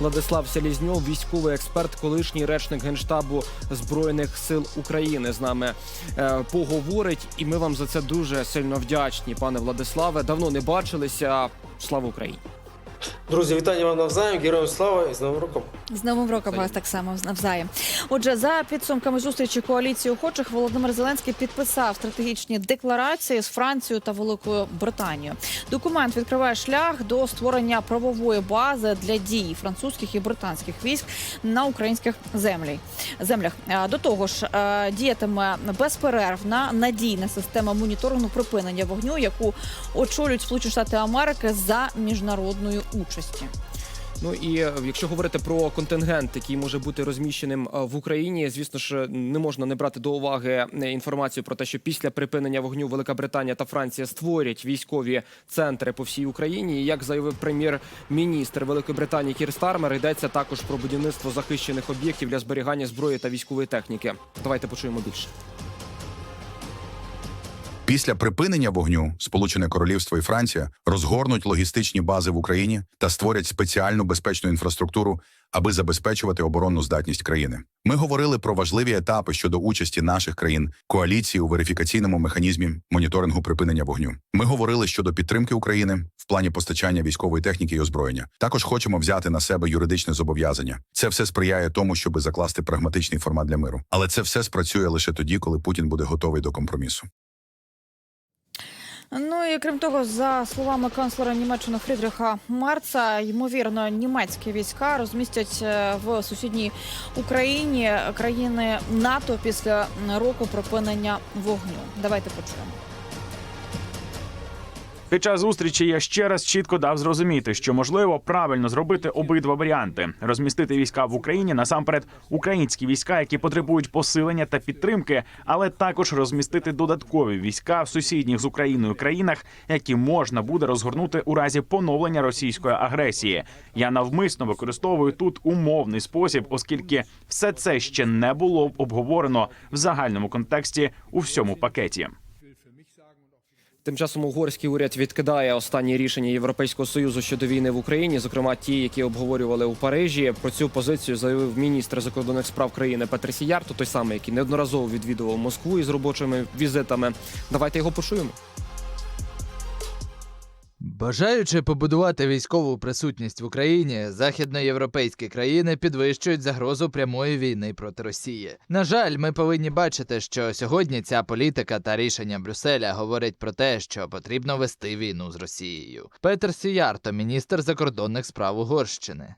Владислав Селізньов, військовий експерт, колишній речник генштабу збройних сил України, з нами е, поговорить. І ми вам за це дуже сильно вдячні, пане Владиславе. Давно не бачилися. Слава Україні! Друзі, вітання вам навзаєм, героям слава і з Новим роком. З новим роком вас так само навзаєм. Отже, за підсумками зустрічі коаліції охочих, Володимир Зеленський підписав стратегічні декларації з Францією та Великою Британією. Документ відкриває шлях до створення правової бази для дій французьких і британських військ на українських землі. землях. Е, До того ж, е, діятиме безперервна надійна система моніторингу припинення вогню, яку очолюють Сполучені Штати Америки за міжнародною міжнародної участі. Ну і е, якщо говорити про контингент, який може бути розміщеним е, в Україні, звісно ж, не можна не брати до уваги е, інформацію про те, що після припинення вогню Велика Британія та Франція створять військові центри по всій Україні. І як заявив прем'єр-міністр Великої Британії Кір Стармер, йдеться також про будівництво захищених об'єктів для зберігання зброї та військової техніки. Давайте почуємо більше. Після припинення вогню Сполучене Королівство і Франція розгорнуть логістичні бази в Україні та створять спеціальну безпечну інфраструктуру, аби забезпечувати оборонну здатність країни. Ми говорили про важливі етапи щодо участі наших країн коаліції у верифікаційному механізмі моніторингу припинення вогню. Ми говорили щодо підтримки України в плані постачання військової техніки і озброєння. Також хочемо взяти на себе юридичне зобов'язання. Це все сприяє тому, щоби закласти прагматичний формат для миру. Але це все спрацює лише тоді, коли Путін буде готовий до компромісу. Ну і крім того, за словами канцлера Німеччини Фрідріха Марца, ймовірно, німецькі війська розмістять е, в сусідній Україні країни НАТО після року припинення вогню. Давайте почуємо. Під час зустрічі я ще раз чітко дав зрозуміти, що можливо правильно зробити обидва варіанти: розмістити війська в Україні насамперед українські війська, які потребують посилення та підтримки, але також розмістити додаткові війська в сусідніх з Україною країнах, які можна буде розгорнути у разі поновлення російської агресії. Я навмисно використовую тут умовний спосіб, оскільки все це ще не було обговорено в загальному контексті у всьому пакеті. Тим часом угорський уряд відкидає останні рішення Європейського союзу щодо війни в Україні, зокрема ті, які обговорювали у Парижі. Про цю позицію заявив міністр закордонних справ країни Петр Ярто, той самий, який неодноразово відвідував Москву із робочими візитами. Давайте його почуємо. Бажаючи побудувати військову присутність в Україні, західноєвропейські країни підвищують загрозу прямої війни проти Росії. На жаль, ми повинні бачити, що сьогодні ця політика та рішення Брюсселя говорять про те, що потрібно вести війну з Росією. Петер Сіярто, міністр закордонних справ Угорщини.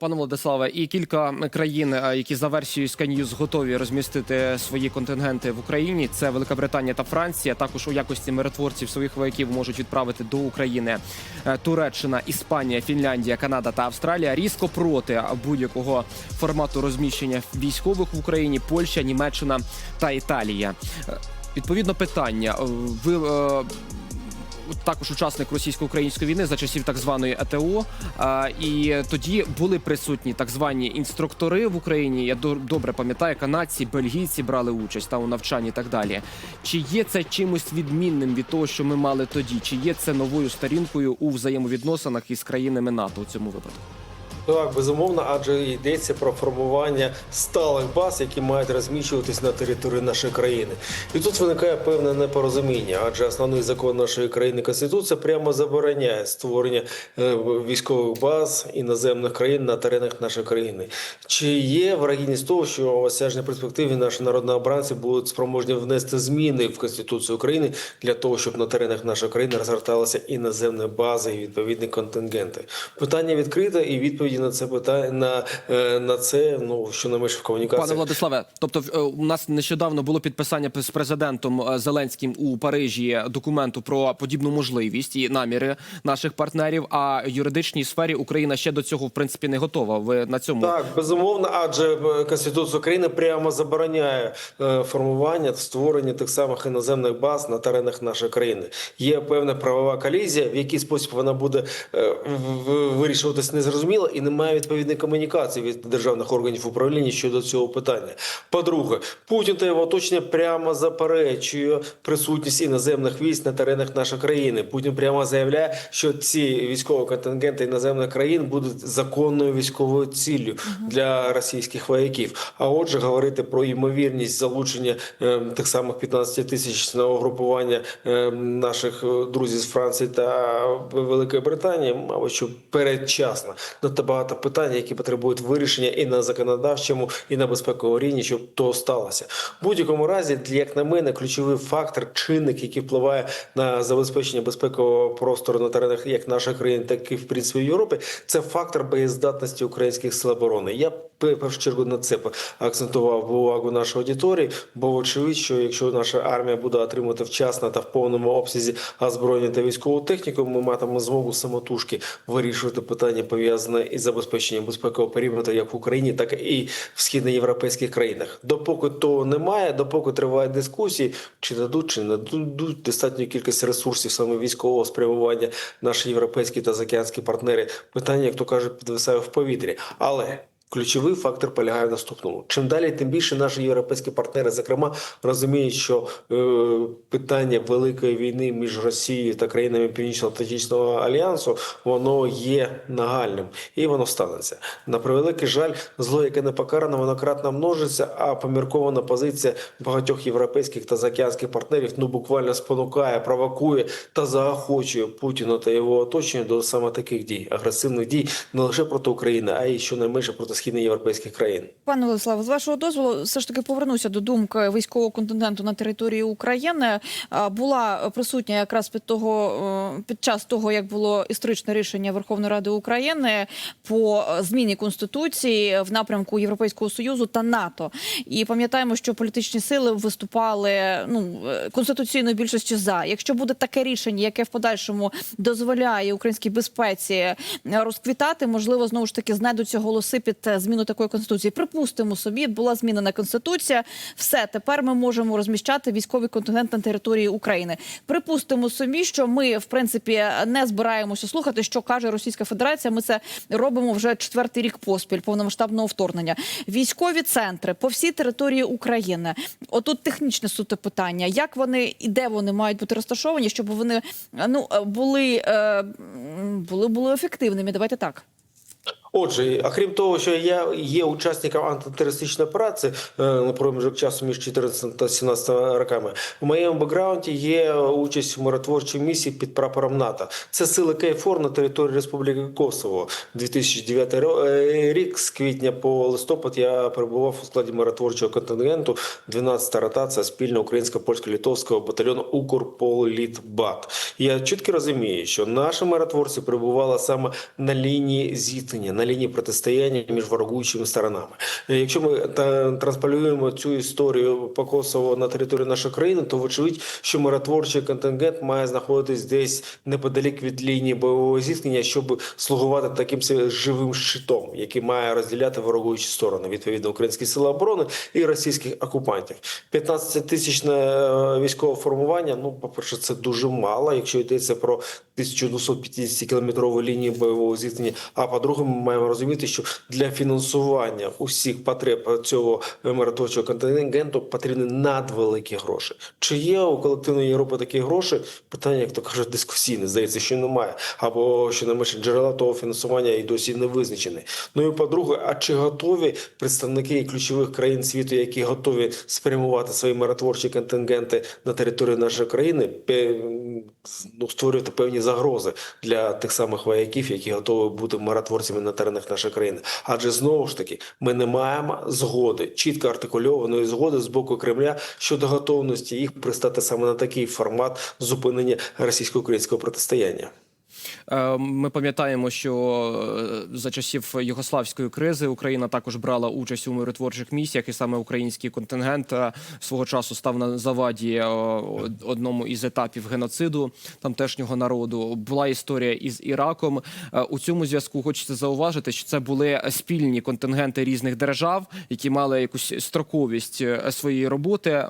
Пане Владиславе, і кілька країн, е, які за версією Sky News готові розмістити свої контингенти в Україні. Це Велика Британія та Франція. Також у якості миротворців своїх вояків можуть відправити до України е, Туреччина, Іспанія, Фінляндія, Канада та Австралія. Різко проти будь-якого формату розміщення військових в Україні, Польща, Німеччина та Італія. Е, Відповідно, питання ви. Також учасник російсько-української війни за часів так званої АТО. І тоді були присутні так звані інструктори в Україні. Я до- добре пам'ятаю, канадці, бельгійці брали участь там у навчанні і так далі. Чи є це чимось відмінним від того, що ми мали тоді? Чи є це новою сторінкою у взаємовідносинах із країнами НАТО у цьому випадку? Так, безумовно, адже йдеться про формування сталих баз, які мають розміщуватись на території нашої країни. І тут виникає певне непорозуміння, адже основний закон нашої країни Конституція прямо забороняє створення е, військових баз іноземних країн на теренах нашої країни. Чи є вирогідність того, що в осяжній перспективі наші народні обранці будуть спроможні внести зміни в Конституцію України для того, щоб на теренах нашої країни розгорталися іноземні бази і відповідні контингенти? Питання відкрите, і відповіді на це питання на, е, на це ну що не в комунікації. Пане Владиславе, тобто е, у нас нещодавно було підписання з президентом е, Зеленським у Парижі документу про подібну можливість і наміри наших партнерів. А юридичній сфері Україна ще до цього в принципі не готова. Ви на цьому Так, безумовно, адже Конституція України прямо забороняє формування створення тих самих іноземних баз на теренах нашої країни. Є певна правова колізія, в який спосіб вона буде вирішуватись незрозуміло, і і немає відповідної комунікації від державних органів управління щодо цього питання. По-друге, Путін та його оточення прямо заперечує присутність іноземних військ на теренах нашої країни. Путін прямо заявляє, що ці військові контингенти іноземних країн будуть законною військовою ціллю для російських вояків. А отже, говорити про ймовірність залучення е, тих самих 15 тисячного групування е, наших друзів з Франції та Великої Британії, мабуть, що передчасно. Надто багато питань, які потребують вирішення і на законодавчому, і на безпековому рівні, щоб то сталося. В будь-якому разі, як на мене, ключовий фактор, чинник, який впливає на забезпечення безпекового простору на теренах як наших країн, так і в принципі в це фактор боєздатності українських сил оборони. Я першу чергу на це акцентував увагу нашої аудиторії, бо очевидь, що якщо наша армія буде отримувати вчасно та в повному обсязі озброєння та військову техніку, ми матимемо змогу самотужки вирішувати питання пов'язане із забезпеченням безпекового периметру як в Україні, так і в східноєвропейських країнах. Допоки того немає, допоки тривають дискусії, чи дадуть, чи не дадуть достатню кількість ресурсів саме військового спрямування наші європейські та заокеанські партнери. Питання, як то кажуть, підвисає в повітрі. Але Ключовий фактор полягає в наступному: чим далі, тим більше наші європейські партнери, зокрема, розуміють, що е, питання великої війни між Росією та країнами Північно-Атлантичного альянсу воно є нагальним і воно станеться. На превеликий жаль, зло, яке не покарано, воно кратно множиться. А поміркована позиція багатьох європейських та заокеанських партнерів ну буквально спонукає, провокує та заохочує Путіна та його оточення до саме таких дій, агресивних дій не лише проти України, а й щонайменше проти східноєвропейських країн. Пане Владиславе, з вашого дозволу, все ж таки повернуся до думки військового контингенту на території України. Була присутня якраз під того е, під час того, як було історичне рішення Верховної Ради України по е, зміні конституції в напрямку Європейського союзу та НАТО. І пам'ятаємо, що політичні сили виступали ну е, конституційною більшістю за. Якщо буде таке рішення, яке в подальшому дозволяє українській безпеці розквітати, можливо, знову ж таки знайдуться голоси під е, зміну такої конституції. Припустимо собі, була змінена конституція. Все тепер ми можемо розміщати військовий контингент на території України. Припустимо собі, що ми в принципі не збираємося слухати, що каже Російська Федерація. Ми це робимо вже четвертий рік поспіль повномасштабного вторгнення. Військові центри по всій території України. Отут технічне суто питання: як вони і де вони мають бути розташовані, щоб вони ну були, е, були, були ефективними. Давайте так. Отже, а крім того, що я є учасником антитерористичної операції е, на проміжок часу між 14 та 17 роками, у моєму бекграунді є участь в миротворчій місії під прапором НАТО. Це сили КФОР на території Республіки Косово. 2009 ро- е, рік з квітня по листопад я перебував у складі миротворчого контингенту. 12-та ротація спільно українсько-польсько-литовського батальйону Укрполітбат. Я чітко розумію, що наші миротворці перебували саме на лінії зіткнення, на лінії протистояння між ворогуючими сторонами. Е, Якщо ми та, транспалюємо цю історію по Косово на територію нашої країни, то вочевидь, що миротворчий контингент має знаходитись десь неподалік від лінії бойового зіткнення, щоб слугувати таким живим щитом, який має розділяти ворогуючі сторони, відповідно українські сили оборони і російських окупантів. 15 тисячне е, військове формування. Ну, по перше, це дуже мало, якщо йдеться про 1250 кілометрову лінію бойового зіткнення. А по-друге, ми маємо розуміти, що для фінансування усіх потреб цього миротворчого контингенту потрібні надвеликі гроші. Чи є у колективної Європи такі гроші? Питання, як то кажуть, дискусійне. Здається, що немає. Або що не джерела того фінансування і досі не визначені. Ну і по-друге, а чи готові представники ключових країн світу, які готові спрямувати свої миротворчі контингенти на територію нашої країни, ну, створювати певні загрози для тих самих вояків, які готові бути миротворцями на теренах нашої країни. Адже знову ж таки ми не маємо згоди, чітко артикульованої згоди з боку Кремля щодо готовності їх пристати саме на такий формат зупинення російсько-українського протистояння. Е, Ми пам'ятаємо, що е, за часів югославської кризи Україна також брала участь у миротворчих місіях, і саме український контингент е, свого часу став на заваді одному із етапів геноциду тамтешнього народу. Була історія із Іраком. У цьому зв'язку хочеться зауважити, що це були спільні контингенти різних держав, які мали якусь строковість своєї роботи,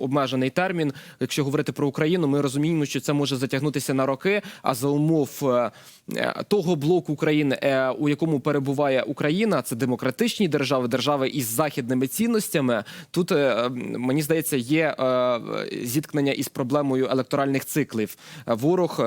обмежений термін. Якщо говорити про Україну, ми розуміємо, що це може затягнутися на роки. А за умов е, е, того блоку України, е, у якому перебуває Україна, це демократичні держави, держави із західними цінностями. Тут мені здається, є зіткнення із проблемою електоральних циклів. Ворог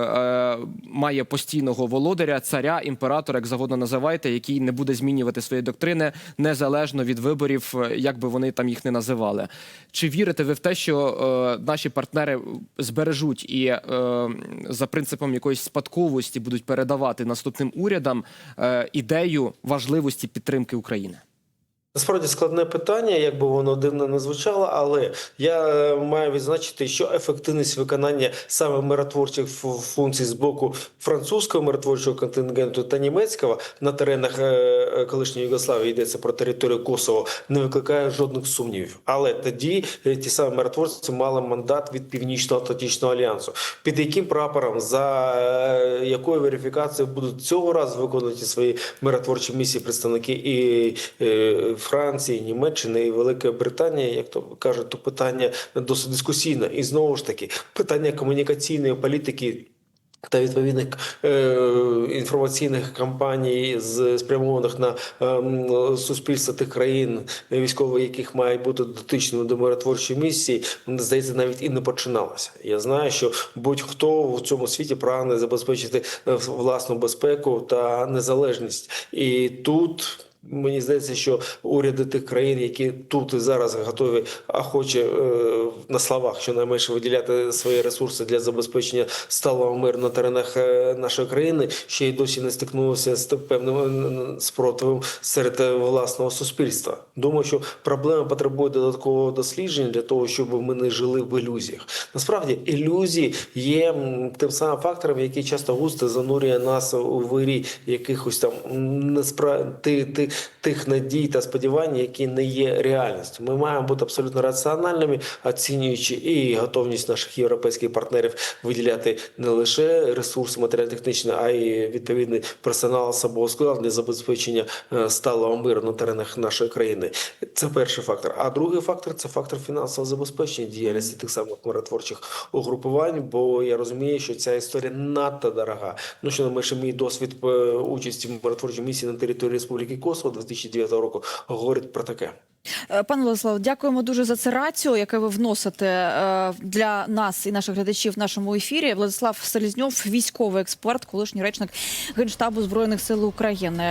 має постійного володаря, царя, імператора, як завгодно називайте, який не буде змінювати свої доктрини незалежно від виборів, як би вони там їх не називали. Чи вірите ви в те, що наші партнери збережуть і за принципом якоїсь спадковості будуть передавати наступним урядам е, ідею важливості підтримки України? Насправді складне питання, як би воно дивно не звучало, але я е, маю відзначити, що ефективність виконання саме миротворчих функцій з боку французького миротворчого контингенту та німецького на теренах е, е, колишньої Югославії йдеться про територію Косово, не викликає жодних сумнівів. Але тоді ті самі миротворці мали мандат від Північно-Атлантичного альянсу, під яким прапором за якою верифікацією будуть цього разу виконувати свої миротворчі місії представники і Франції, Німеччини і Великої Британії, як то кажуть, то питання досить дискусійне. І знову ж таки, питання комунікаційної політики. Та відповідних е, інформаційних кампаній, з спрямованих на е, суспільство тих країн, військові, яких мають бути дотичними до миротворчої місії, здається, навіть і не починалося. Я знаю, що будь-хто в цьому світі прагне забезпечити е, власну безпеку та незалежність, і тут. Мені здається, що уряди тих країн, які тут і зараз готові охоче е, на словах щонайменше виділяти свої ресурси для забезпечення сталого миру на теренах е, нашої країни, ще й досі не стикнулися з певним е, спротивом серед власного суспільства. Думаю, що проблема потребує додаткового дослідження для того, щоб ми не жили в ілюзіях. Насправді, ілюзії є тим самим фактором, який часто густо занурює нас у вирі якихось там неспра... ти, ти, тих надій та сподівань, які не є реальністю. Ми маємо бути абсолютно раціональними, оцінюючи і готовність наших європейських партнерів виділяти не лише ресурси матеріально-технічні, а й відповідний персонал особового складу для забезпечення е, сталого миру на теренах нашої країни. Це перший фактор. А другий фактор це фактор фінансового забезпечення діяльності тих самих миротворчих угрупувань. Бо я розумію, що ця історія надто дорога. Ну що найменше мій досвід е, участі в миротворчій місії на території Республіки Косово 2009 року говорить про таке. Е, Пане Владиславе, дякуємо дуже за це раціо, яке ви вносите е, для нас і наших глядачів в нашому ефірі. Владислав Селізньов, військовий експерт, колишній речник генштабу збройних сил України.